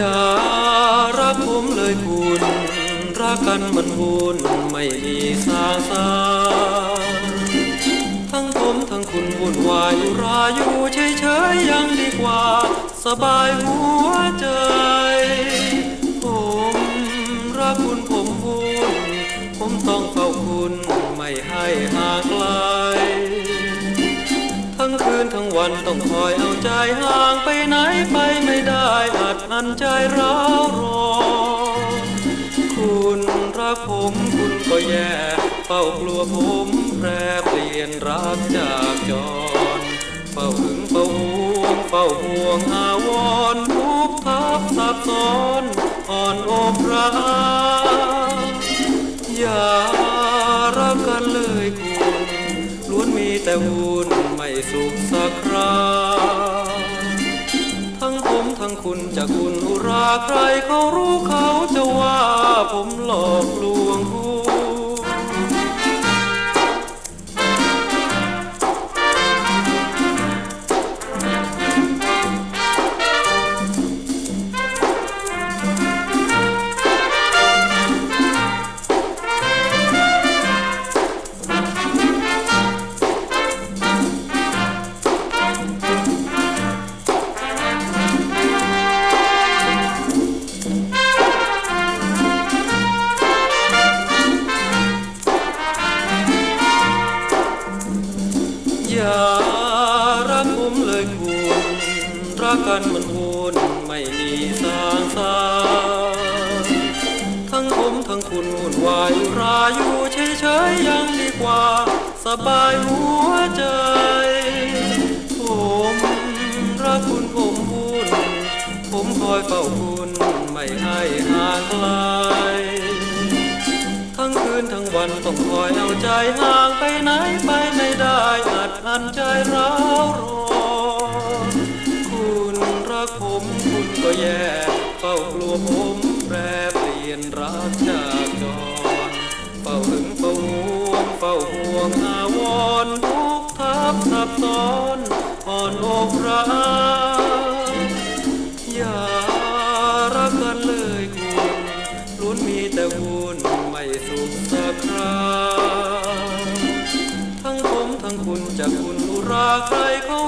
อย่ารักผมเลยคุณรักกันมันวุ่นไม่มีสาสาทั้งผมทั้งคุณวุ่นวายราอยู่เฉยเฉยยังดีกว่า สบายหัวใจ ผมรักคุณผมวุ่นผมต้องเฝ้าคุณไม่ให้ห่างไกล ทั้งคืนทั้งวันต้องคอยเอาใจห่างไปไหนไปไม่ได้อัดอันใจร้าวรอ คุณรักผมคุณก็แย่เฝ้ากลัวผมแปรเปลี่ยนรักจากจรเฝ้าหึงเฝ้าห่วงเฝ้าห่วงอาวรทุกทับซับซ้อนอ่อนโอบรัก แต่วุ่นไม่สุขสักคราทั้งผมทั้งคุณจะคุณอุราใครเขารู้เขาจะว่าผมหลอกลวงคุณ อย่ารักผมเลยคุณรักกันมันวุ่นไม่มีสางสาทั้งผมทั้งคุณวุ่นวายราอยู่เฉยๆยังดีกว่า สบายหัวใจ ผมรักคุณผมวุ่นผมคอยเฝ้าคุณไม่ให้ห่างไกลทั้งคืนทั้งวันต้องคอยเอาใจห่างไปไหน อันใจร้าวรอนคุณรักผมคุณก็แย่เฝ้ากลัวผมแปรเปลี่ยนรักจากจรเฝ้าหึงเฝ้าห่วงเฝ้าห่วงอาวรณ์ทุกทับซับซ้อนอ่อนอกรักอย่ารักกันเลยคุณล้วนมีแต่วุ่น จะคุณอุราใครเขา